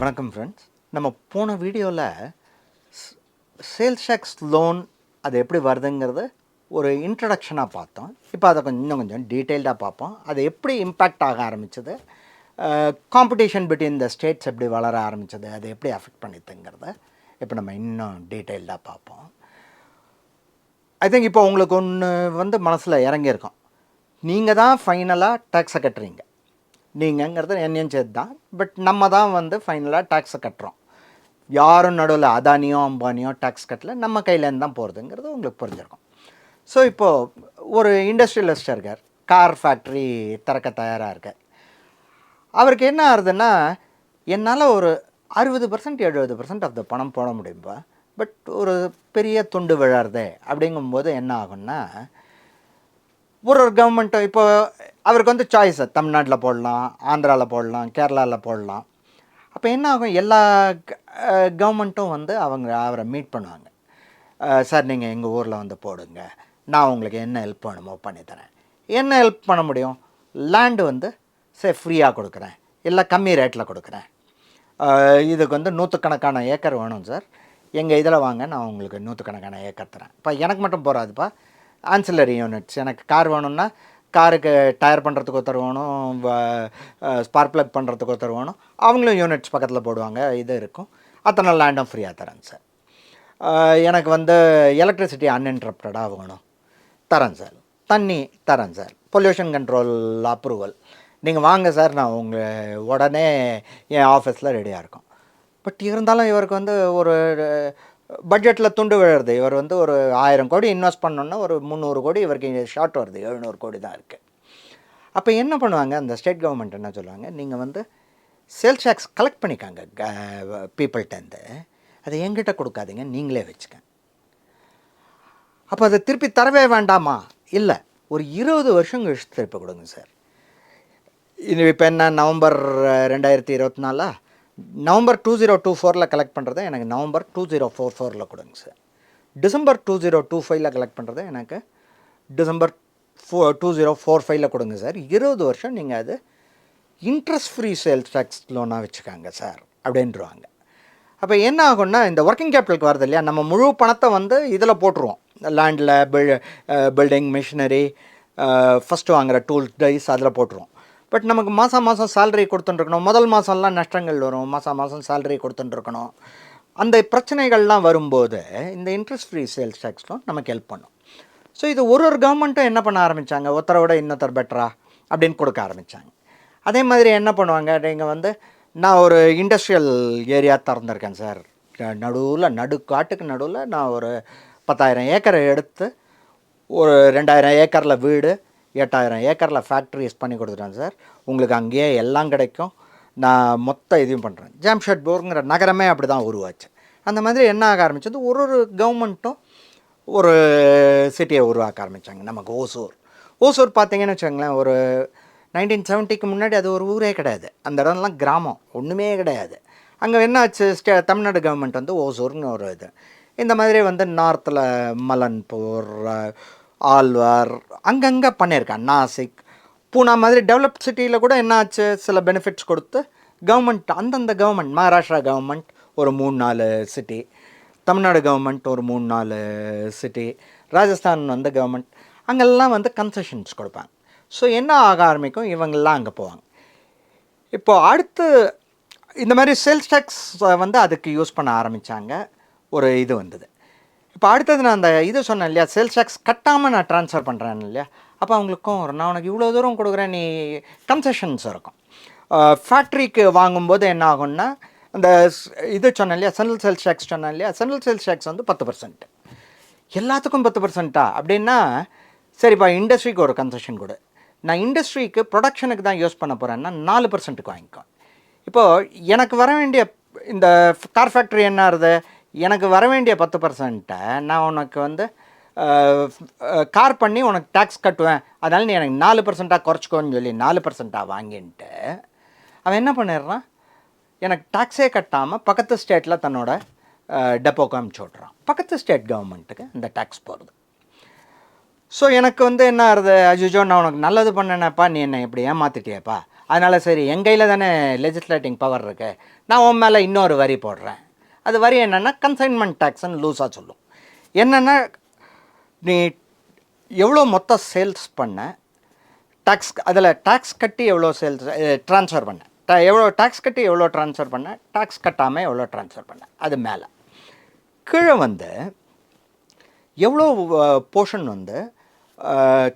வணக்கம் ஃப்ரெண்ட்ஸ் நம்ம போன வீடியோவில் சேல்ஸ் டேக்ஸ் லோன் அது எப்படி வருதுங்கிறது ஒரு இன்ட்ரடக்ஷனாக பார்த்தோம். இப்போ அதை கொஞ்சம் இன்னும் கொஞ்சம் டீட்டெயில்டாக பார்ப்போம். அது எப்படி இம்பேக்ட் ஆக ஆரம்பிச்சது? காம்படிஷன் பிட்வீன் த ஸ்டேட்ஸ் எப்படி வளர ஆரம்பிச்சது? அது எப்படி அஃபெக்ட் பண்ணிதுங்கிறத இப்போ நம்ம இன்னும் டீட்டெயில்டாக பார்ப்போம். ஐ திங்க் இப்போ உங்களுக்கு ஒன்று வந்து மனசில் இறங்கியிருக்கும். நீங்கள் தான் ஃபைனலாக டேக்ஸை கட்டுறீங்க. நீங்கங்கிறது என்னையும் சேர்த்து தான் பட் நம்ம தான் வந்து ஃபைனலாக டேக்ஸை கட்டுறோம். யாரும் நடுவில் அதானியோ அம்பானியோ டேக்ஸ் கட்டல. நம்ம கையிலேருந்து தான் போகிறதுங்கிறது உங்களுக்கு புரிஞ்சிருக்கும். ஸோ இப்போது ஒரு இண்டஸ்ட்ரியலிஸ்ட் இருக்கார். கார் ஃபேக்ட்ரி திறக்க தயாராக இருக்கார். அவருக்கு என்ன ஆகுதுன்னா என்னால் ஒரு அறுபது பர்சன்ட் எழுபது பர்சன்ட் ஆஃப் த பணம் போட முடியும்பா? பட் ஒரு பெரிய துண்டு விழாருதே. அப்படிங்கும்போது என்ன ஆகும்னா ஒரு ஒரு கவர்மெண்ட்டும் இப்போ அவருக்கு வந்து சாய்ஸு தமிழ்நாட்டில் போடலாம் ஆந்திராவில் போடலாம் கேரளாவில் போடலாம். அப்போ என்ன ஆகும்? எல்லா கவர்மெண்ட்டும் வந்து அவங்க அவரை மீட் பண்ணுவாங்க. சார் நீங்கள் எங்கள் ஊரில் வந்து போடுங்க. நான் உங்களுக்கு என்ன ஹெல்ப் வேணுமோ பண்ணித்தரேன் என்ன ஹெல்ப் பண்ண முடியும்? லேண்டு வந்து சரி ஃப்ரீயாக கொடுக்குறேன். இல்லை கம்மி ரேட்டில் கொடுக்குறேன். இதுக்கு வந்து நூற்றுக்கணக்கான ஏக்கர் வேணும் சார். எங்கள் இதில் வாங்க நான் உங்களுக்கு நூற்றுக்கணக்கான ஏக்கர் தரேன். இப்போ எனக்கு மட்டும் போகாதுப்பா ஆன்சிலரி யூனிட்ஸ் எனக்கு கார் வேணும்னா காருக்கு டயர் பண்ணுறதுக்கு ஒருத்தர் வேணும் ஸ்பார்க் ப்ளக் பண்ணுறதுக்கு ஒருத்தர் வேணும். அவங்களும் யூனிட்ஸ் பக்கத்தில் போடுவாங்க இது இருக்கும். அத்தனை லேண்டும் ஃப்ரீயாக தரேன் சார் எனக்கு வந்து எலக்ட்ரிசிட்டி அன்இன்ட்ரப்டடாக வேணும். தரேன் சார் தண்ணி தரேன் சார் பொல்யூஷன் கண்ட்ரோல் அப்ரூவல் நீங்கள் வாங்க சார் நான் உங்கள் உடனே என் ஆஃபீஸில் ரெடியாக இருக்கும். பட் இருந்தாலும் இவருக்கு வந்து ஒரு பட்ஜெட்டில் துண்டு விழுறது. இவர் வந்து ஒரு ஆயிரம் கோடி இன்வெஸ்ட் பண்ணோன்னா ஒரு முந்நூறு கோடி இவருக்கு ஷார்ட் வருது. எழுநூறு கோடி தான் இருக்குது அப்போ என்ன பண்ணுவாங்க? அந்த ஸ்டேட் கவர்மெண்ட் என்ன சொல்லுவாங்க? நீங்கள் வந்து சேல்ஸ் டேக்ஸ் கலெக்ட் பண்ணிக்காங்க. பீப்புள்கிட்டேருந்து அதை எங்கிட்ட கொடுக்காதீங்க. நீங்களே வச்சுக்க. அப்போ அதை திருப்பி தரவே வேண்டாமா? இல்லை. ஒரு இருபது வருஷம் கழிச்சு திருப்பி கொடுங்க சார். இது இப்போ என்ன? நவம்பர் ரெண்டாயிரத்தி இருபத்தி நாலா? நவம்பர் டூ ஜீரோ டூ ஃபோரில் கலெக்ட் பண்ணுறதை எனக்கு நவம்பர் டூ ஜீரோ ஃபோர் ஃபோரில் கொடுங்க sir. December two zero two ஃபைவ்ல கலெக்ட் பண்ணுறதை எனக்கு டிசம்பர் ஃபோ டூ ஜீரோ ஃபோர் ஃபைவ்ல கொடுங்க சார். இருபது வருஷம் நீங்கள் அது இன்ட்ரெஸ்ட் ஃப்ரீ சேல்ஸ் டேக்ஸ் லோனாக வச்சுக்காங்க சார் அப்படின்ட்டுருவாங்க அப்போ என்ன ஆகும்னா இந்த ஒர்க்கிங் கேபிட்டலுக்கு வருது இல்லையா நம்ம முழு பணத்தை வந்து இதில் போட்டுருவோம். லேண்டில் பில் பில்டிங் மிஷினரி ஃபஸ்ட்டு வாங்குற டூல்ஸ் டைஸ் அதில் போட்டுருவோம். பட் நமக்கு மாதம் மாதம் சேலரி கொடுத்துட்டுருக்கணும் முதல் மாதம்லாம் நஷ்டங்கள் வரும். மாதம் மாதம் சேலரி கொடுத்துட்டுருக்கணும் அந்த பிரச்சனைகள்லாம் வரும்போது இந்த இன்ட்ரெஸ்ட் ஃப்ரீ சேல்ஸ் டேக்ஸ்லாம் நமக்கு ஹெல்ப் பண்ணும். ஸோ இது ஒரு ஒரு கவர்மெண்ட்டும் என்ன பண்ண ஆரம்பித்தாங்க ஒருத்தரை விட இன்னொருத்தர் பெட்டரா அப்படின்னு கொடுக்க ஆரம்பித்தாங்க அதே மாதிரி என்ன பண்ணுவாங்க? நீங்கள் வந்து நான் ஒரு இண்டஸ்ட்ரியல் ஏரியா திறந்துருக்கேன் சார் நடுவில் நடு காட்டுக்கு நடுவில் நான் ஒரு பத்தாயிரம் ஏக்கரை எடுத்து ஒரு ரெண்டாயிரம் ஏக்கரில் வீடு எட்டாயிரம் ஏக்கரில் ஃபேக்ட்ரிஸ் பண்ணி கொடுத்துட்டேன் சார். உங்களுக்கு அங்கேயே எல்லாம் கிடைக்கும். நான் மொத்த இதையும் பண்ணுறேன் ஜாம்ஷெட்பூருங்கிற நகரமே அப்படி தான் உருவாச்சு. அந்த மாதிரி என்ன ஆக ஆரம்பிச்சது? ஒரு ஒரு கவர்மெண்ட்டும் ஒரு சிட்டியை உருவாக்க ஆரம்பித்தாங்க நமக்கு ஓசூர். ஓசூர் பார்த்தீங்கன்னு வச்சுக்கோங்களேன் ஒரு நைன்டீன் செவன்ட்டிக்கு முன்னாடி அது ஒரு ஊரே கிடையாது. அந்த இடம்லாம் கிராமம். ஒன்றுமே கிடையாது. அங்கே என்ன ஆச்சு ஸ்டே தமிழ்நாடு கவர்மெண்ட் வந்து ஓசூர்னு ஒரு இது. இந்த மாதிரி வந்து நார்த்தில் மலன்பூர் ஆழ்வார் அங்கங்கே பண்ணியிருக்கான் நாசிக் பூனா மாதிரி டெவலப்ட் சிட்டியில் கூட என்ன ஆச்சு சில பெனிஃபிட்ஸ் கொடுத்து கவர்மெண்ட் அந்தந்த கவர்மெண்ட் மகாராஷ்டிரா கவர்மெண்ட் ஒரு மூணு நாலு சிட்டி தமிழ்நாடு கவர்மெண்ட் ஒரு மூணு நாலு சிட்டி ராஜஸ்தான் வந்து கவர்மெண்ட் அங்கெல்லாம் வந்து கன்செஷன்ஸ் கொடுப்பாங்க. ஸோ என்ன ஆக ஆரம்பிக்கும்? இவங்கெல்லாம் அங்கே போவாங்க. இப்போ அடுத்து இந்த மாதிரி சேல்ஸ் டேக்ஸ் வந்து அதுக்கு யூஸ் பண்ண ஆரம்பித்தாங்க ஒரு இது வந்தது. இப்போ அடுத்தது நான் அந்த இது சொன்னேன் இல்லையா? சேல்ஸ் டேக்ஸ் கட்டாமல் நான் ட்ரான்ஸ்ஃபர் பண்ணுறேன் இல்லையா? அப்போ அவங்களுக்கும் வரும் நான் உனக்கு இவ்வளோ தூரம் கொடுக்குறேன் நீ கன்செஷன்ஸ் இருக்கும். ஃபேக்ட்ரிக்கு வாங்கும்போது என்ன ஆகும்னா அந்த இது சொன்னேன் இல்லையா? சென்ட்ரல் சேல்ஸ் டேக்ஸ் சொன்னேன் இல்லையா? சென்ட்ரல் சேல்ஸ் டேக்ஸ் வந்து பத்து பர்சன்ட் எல்லாத்துக்கும் பத்து பர்சன்ட்டா அப்படின்னா சரிப்பா இண்டஸ்ட்ரிக்கு ஒரு கன்செஷன் கொடு. நான் இண்டஸ்ட்ரிக்கு ப்ரொடக்ஷனுக்கு தான் யூஸ் பண்ண போகிறேன்னா நாலு பர்சன்ட்டுக்கு வாங்கிக்கோ. இப்போது எனக்கு வர வேண்டிய இந்த கார் ஃபேக்ட்ரி என்ன ஆகுது எனக்கு வர வேண்டிய பத்து பர்சன்ட்டை நான் உனக்கு வந்து கார் பண்ணி உனக்கு டேக்ஸ் கட்டுவேன். அதனால் நீ எனக்கு நாலு பர்சண்ட்டாக குறைச்சிக்கோன்னு சொல்லி நாலு பர்சன்ட்டாக வாங்கின்ட்டு அவன் என்ன பண்ணிடுறான்? எனக்கு டேக்ஸே கட்டாமல் பக்கத்து ஸ்டேட்டில் தன்னோட டெப்போக்கு அமுச்சு விட்றான் பக்கத்து ஸ்டேட் கவர்மெண்ட்டுக்கு இந்த டேக்ஸ் போகிறது ஸோ எனக்கு வந்து என்ன ஆகுது? அஜிஜோ நான் உனக்கு நல்லது பண்ணேனப்பா நீ என்னை இப்படி ஏமாத்திட்டியப்பா. அதனால் சரி என் கையில் தானே லெஜிஸ்லேட்டிங் பவர் இருக்கு. நான் உன் மேலே இன்னொரு வரி போடுறேன். அது வரி என்னென்னா கன்சைன்மெண்ட் டேக்ஸ்ன்னு லூஸாக சொல்லும். என்னென்னா நீ எவ்வளோ மொத்த சேல்ஸ் பண்ண டேக்ஸ் அதில் டேக்ஸ் கட்டி எவ்வளோ சேல்ஸ் ட்ரான்ஸ்ஃபர் பண்ண. ட- எவ்வளோ டேக்ஸ் கட்டி எவ்வளோ ட்ரான்ஸ்ஃபர் பண்ண டேக்ஸ் கட்டாமல் எவ்வளோ ட்ரான்ஸ்ஃபர் பண்ண. அது மேலே. கீழே வந்து எவ்வளோ போர்ஷன் வந்து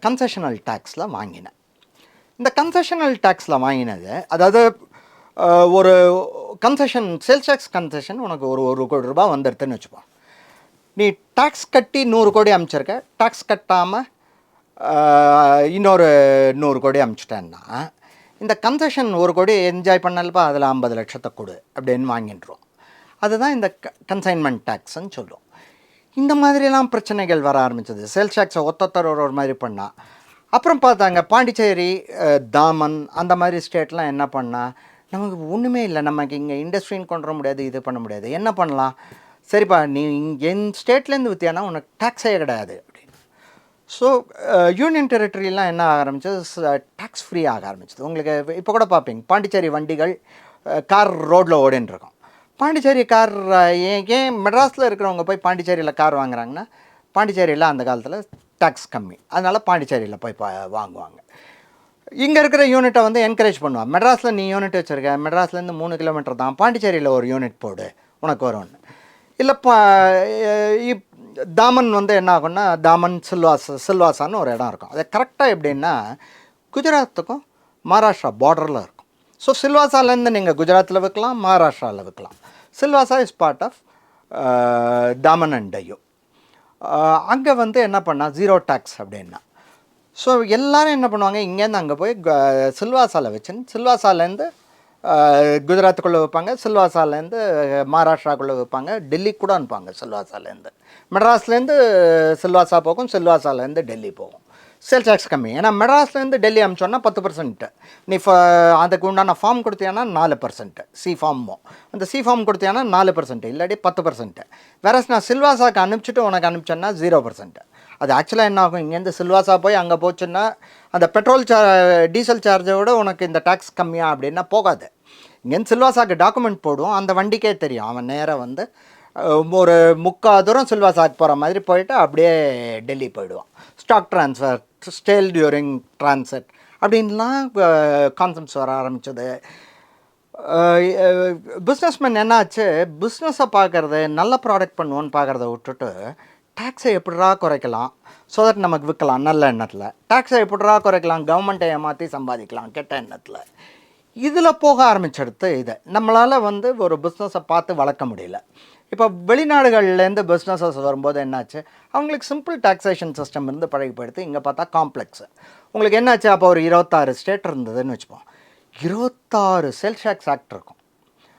கன்செஷனல் டேக்ஸில் வாங்கினேன் இந்த கன்செஷனல் டேக்ஸில் வாங்கினது அதாவது ஒரு கன்செஷன் சேல்ஸ் டேக்ஸ் கன்செஷன் உனக்கு ஒரு ஒரு கோடி ரூபாய் வந்துடுதுன்னு வச்சுப்போம் நீ டேக்ஸ் கட்டி நூறு கோடி அமைச்சிருக்க. டேக்ஸ் கட்டாமல் இன்னொரு நூறு கோடி அமைச்சிட்டேன்னா இந்த கன்செஷன் ஒரு கோடி என்ஜாய் பண்ணலப்பா அதில் ஐம்பது லட்சத்தை கொடு அப்படின்னு வாங்கிட்டுருவோம் அதுதான் இந்த கன்சைன்மெண்ட் டேக்ஸ்ன்னு சொல்லுவோம் இந்த மாதிரிலாம் பிரச்சனைகள் வர ஆரம்பிச்சது. சேல்ஸ் டேக்ஸை ஒத்தொத்தர் ஒரு ஒரு மாதிரி பண்ணால் அப்புறம் பார்த்தாங்க பாண்டிச்சேரி தாமன் அந்த மாதிரி ஸ்டேட்லாம் என்ன பண்ணால் நமக்கு ஒன்றுமே இல்லை. நமக்கு இங்கே இண்டஸ்ட்ரின்னு கொண்டு வர முடியாது இது பண்ண முடியாது. என்ன பண்ணலாம்? சரிப்பா நீ இங்க என் ஸ்டேட்லேருந்து வித்தியானா உனக்கு டேக்ஸே கிடையாது அப்படின்னு. ஸோ யூனியன் டெரிட்டரியெலாம் என்ன ஆக ஆரம்பிச்சது டேக்ஸ் ஃப்ரீ ஆக ஆரம்பிச்சது. உங்களுக்கு இப்போ கூட பார்ப்பீங்க. பாண்டிச்சேரி வண்டிகள் கார் ரோட்டில் ஓடின்னு இருக்கும். பாண்டிச்சேரி கார் ஏன் ஏன் மெட்ராஸில் இருக்கிறவங்க போய் பாண்டிச்சேரியில் கார் வாங்குறாங்கன்னா பாண்டிச்சேரியில் அந்த காலத்தில் டேக்ஸ் கம்மி. அதனால் பாண்டிச்சேரியில் போய் பா வாங்குவாங்க. இங்கே இருக்கிற யூனிட்டை வந்து என்கரேஜ் பண்ணுவான் மெட்ராஸில் நீ யூனிட் வச்சுருக்க. மெட்ராஸ்லேருந்து மூணு கிலோமீட்டர் தான். பாண்டிச்சேரியில் ஒரு யூனிட் போடு. உனக்கு வரும்னு இல்லை பா இப் தாமன் வந்து என்ன ஆகும்னா தாமன் சில்வாஸ் சில்வாசான்னு ஒரு இடம் இருக்கும். அது கரெக்டாக எப்படின்னா குஜராத்துக்கும் மகாராஷ்டிரா பார்டரில் இருக்கும். ஸோ சில்வாசாலேருந்து நீங்கள் குஜராத்தில் விற்கலாம் மகாராஷ்டிராவில் விற்கலாம் Silvassa is part of Daman and Diu அங்கே வந்து என்ன பண்ணால் ஜீரோ டேக்ஸ் அப்படின்னா ஸோ எல்லாரும் என்ன பண்ணுவாங்க? இங்கேருந்து அங்கே போய் சில்வாசாலை வச்சுன்னு சில்வாசாலேருந்து குஜராத்துக்குள்ளே வைப்பாங்க சில்வாசாலேருந்து மகாராஷ்டிராக்குள்ளே வைப்பாங்க டெல்லி கூட அனுப்பாங்க சில்வாசாலேருந்து. மெட்ராஸ்லேருந்து சில்வாசா போகும் சில்வாசாலேருந்து டெல்லி போகும். சேல்ஸ் டேக்ஸ் கம்மி. ஏன்னா மெட்ராஸ்லேருந்து டெல்லி அமிச்சோன்னா பத்து பர்சன்ட்டு நீ ஃப அதுக்கு உண்டான ஃபார்ம் கொடுத்தீங்கன்னா நாலு பர்சன்ட்டு சி ஃபார்மும் அந்த சி ஃபார்ம் கொடுத்தீங்கன்னா நாலு பர்சன்ட்டு இல்லாட்டி பத்து பர்சன்ட்டு வேற நான் சில்வாசாக்கு அனுப்பிச்சிட்டு உனக்கு அனுப்பிச்சோன்னா ஜீரோ பர்சன்ட்டு அது ஆக்சுவலாக என்ன ஆகும்? இங்கேருந்து சில்வாசா போய் அங்கே போச்சுன்னா அந்த பெட்ரோல் சா டீசல் சார்ஜை விட உனக்கு இந்த டேக்ஸ் கம்மியாக அப்படின்னா போகாது. இங்கேருந்து சில்வாசாக்கு டாக்குமெண்ட் போடும் அந்த வண்டிக்கே தெரியும். அவன் நேராக வந்து ஒரு முக்கால் தூரம் சில்வாசாக்கு போகிற மாதிரி போயிட்டு அப்படியே டெல்லி போயிடுவான். Stock transfer sale during transit அப்படின்லாம் கான்செப்ட்ஸ் வர ஆரம்பிச்சது. பிஸ்னஸ்மேன் என்னாச்சு? பிஸ்னஸை பார்க்குறது நல்ல ப்ராடக்ட் பண்ணுவோன்னு பார்க்குறத விட்டுட்டு டேக்ஸை எப்படிரா குறைக்கலாம்? ஸோ தட் நமக்கு விற்கலாம் நல்ல எண்ணத்தில். டேக்ஸை எப்படிரா குறைக்கலாம்? கவர்மெண்ட்டை ஏமாற்றி சம்பாதிக்கலாம் கெட்ட எண்ணத்தில். இதில் போக ஆரம்பிச்செடுத்து இதை. நம்மளால் வந்து ஒரு பிஸ்னஸை பார்த்து வளர்க்க முடியல. இப்போ வெளிநாடுகள்லேருந்து பிஸ்னஸஸ் வரும்போது என்னாச்சு? அவங்களுக்கு சிம்பிள் டாக்ஸேஷன் சிஸ்டம் இருந்து பழகிப்படுத்தி இங்கே பார்த்தா காம்ப்ளெக்ஸ் உங்களுக்கு என்னாச்சு? அப்போ ஒரு இருபத்தாறு ஸ்டேட் இருந்ததுன்னு வச்சுப்போம். இருபத்தாறு சேல்ஸ் டேக்ஸ் ஆக்ட் இருக்கும்.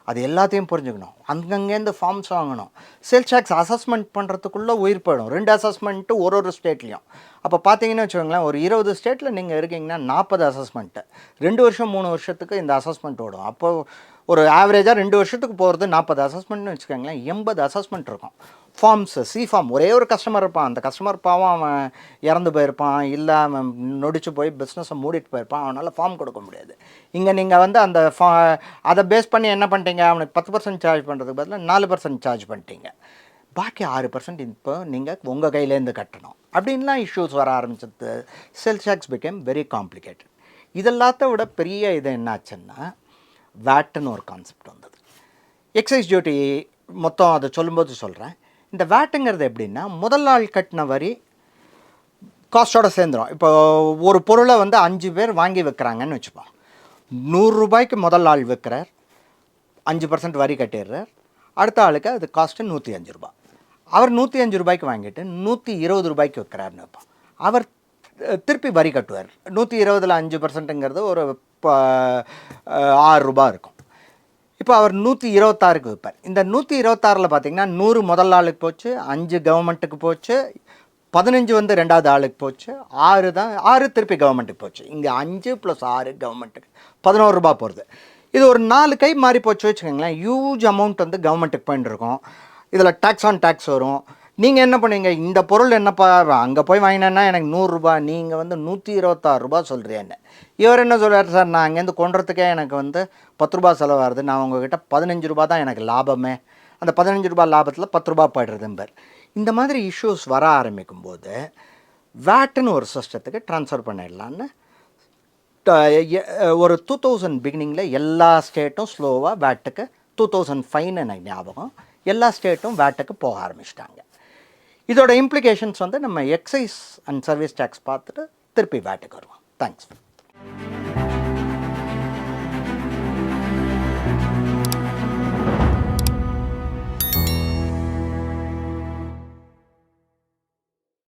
அது எல்லாத்தையும் புரிஞ்சுக்கணும். அங்கங்கேருந்து ஃபார்ம்ஸ் வாங்கணும். சேல்ஸ் டேக்ஸ் அசஸ்மெண்ட் பண்ணுறதுக்குள்ளே உயிர் போயிடும். ரெண்டு அசஸ்மெண்ட்டு ஒரு ஒரு ஸ்டேட்லேயும் அப்போ பார்த்தீங்கன்னு வச்சுக்கோங்களேன் ஒரு இருபது ஸ்டேட்டில் நீங்கள் இருக்கீங்கன்னா நாற்பது அசஸ்மெண்ட்டு ரெண்டு வருஷம் மூணு வருஷத்துக்கு இந்த அசஸ்மெண்ட் ஓடும். அப்போது ஒரு ஆவரேஜாக ரெண்டு வருஷத்துக்கு போகிறது நாற்பது அசஸ்மெண்ட்னு வச்சுக்கோங்களேன் எண்பது அசஸ்மெண்ட் இருக்கும். ஃபார்ம்ஸு சி ஃபார்ம் ஒரே ஒரு கஸ்டமர் இருப்பான். அந்த கஸ்டமர் பாவம் அவன் இறந்து போயிருப்பான் இல்லை அவன் நொடிச்சு போய் பிஸ்னஸை மூடிட்டு போயிருப்பான். அவனால் ஃபார்ம் கொடுக்க முடியாது. இங்கே நீங்கள் வந்து அந்த ஃபா அதை பேஸ் பண்ணி என்ன பண்ணிட்டீங்க? அவனுக்கு பத்து பர்சன்ட் சார்ஜ் பண்ணுறதுக்கு பதிலாக நாலு பர்சன்ட் சார்ஜ் பண்ணிட்டீங்க. பாக்கி ஆறு பர்சன்ட் இப்போ நீங்கள் உங்கள் கையிலேருந்து கட்டணும். அப்படின்லாம் இஷ்யூஸ் வர ஆரம்பிச்சது. Sales tax became very complicated இதெல்லாத்த விட பெரிய இது என்னாச்சுன்னா வேட்டுன்னு ஒரு கான்செப்ட் வந்தது. எக்ஸைஸ் டியூட்டி மொத்தம் அதை சொல்லும்போது சொல்கிறேன் இந்த வேட்டுங்கிறது எப்படின்னா முதல் நாள் கட்டின வரி காஸ்ட்டோட சேர்ந்துடும் இப்போ ஒரு பொருளை வந்து அஞ்சு பேர் வாங்கி விற்கிறாங்கன்னு வச்சுப்போம். நூறுரூபாய்க்கு முதல் ஆள் விற்கிறார் அஞ்சு பர்சன்ட் வரி கட்டிடுறார். அடுத்த ஆளுக்கு அது காஸ்ட்டு நூற்றி அஞ்சு ரூபா அவர் நூற்றி அஞ்சு ரூபாய்க்கு வாங்கிட்டு நூற்றி இருபது ரூபாய்க்கு விற்கிறாருன்னு வைப்போம். அவர் திருப்பி வரி கட்டுவார். நூற்றி இருபதில் அஞ்சு பர்சன்ட்டுங்கிறது ஒரு இப்போ ஆறு ரூபாய் இருக்கும். இப்போ அவர் நூற்றி இருபத்தாறுக்கு விற்பார். இந்த நூற்றி இருபத்தாறில் பார்த்தீங்கன்னா நூறு முதல் ஆளுக்கு போச்சு அஞ்சு கவர்மெண்ட்டுக்கு போச்சு பதினஞ்சு வந்து ரெண்டாவது ஆளுக்கு போச்சு ஆறு தான் ஆறு திருப்பி கவர்மெண்ட்டுக்கு போச்சு. இங்கே அஞ்சு ப்ளஸ் ஆறு கவர்மெண்ட்டுக்கு பதினோரு ரூபா போகிறது இது ஒரு நாலு கை மாறி போச்சு வச்சுக்கோங்களேன். ஹியூஜ் அமௌண்ட் வந்து கவர்மெண்ட்டுக்கு போயின்னு இருக்கும். இதில் டேக்ஸ் ஆன் டேக்ஸ் வரும். நீங்கள் என்ன பண்ணுவீங்க? இந்த பொருள் என்னப்பா? அங்கே போய் வாங்கினேன்னா எனக்கு நூறுரூபா நீங்கள் வந்து நூற்றி இருபத்தாறு ரூபா சொல்கிறேன்னு இவர் என்ன சொல்கிறார் சார்? நான் அங்கேருந்து கொண்டுறதுக்கே எனக்கு வந்து பத்து ரூபா செலவாகுது நான் உங்ககிட்ட பதினஞ்சு ரூபா தான் எனக்கு லாபமே. அந்த பதினஞ்சு ரூபா லாபத்தில் பத்து ரூபா போய்டுறதும்பர். இந்த மாதிரி இஷ்யூஸ் வர ஆரம்பிக்கும் போது வேட்டுன்னு ஒரு சிஸ்டத்துக்கு ட்ரான்ஸ்ஃபர் பண்ணிடலான்னு ஒரு டூ தௌசண்ட் பிகினிங்கில் எல்லா ஸ்டேட்டும் ஸ்லோவாக வேட்டுக்கு டூ தௌசண்ட் ஃபைவ்னு எனக்கு ஞாபகம். எல்லா ஸ்டேட்டும் வேட்டுக்கு போக ஆரம்பிச்சிட்டாங்க. இதோட இம்ப்ளிகேஷன்ஸ் வந்து நம்ம எக்ஸைஸ் அண்ட் சர்வீஸ் டேக்ஸ் பார்த்துட்டு திருப்பி வேட்டுக்கு வருவோம். தேங்க்ஸ்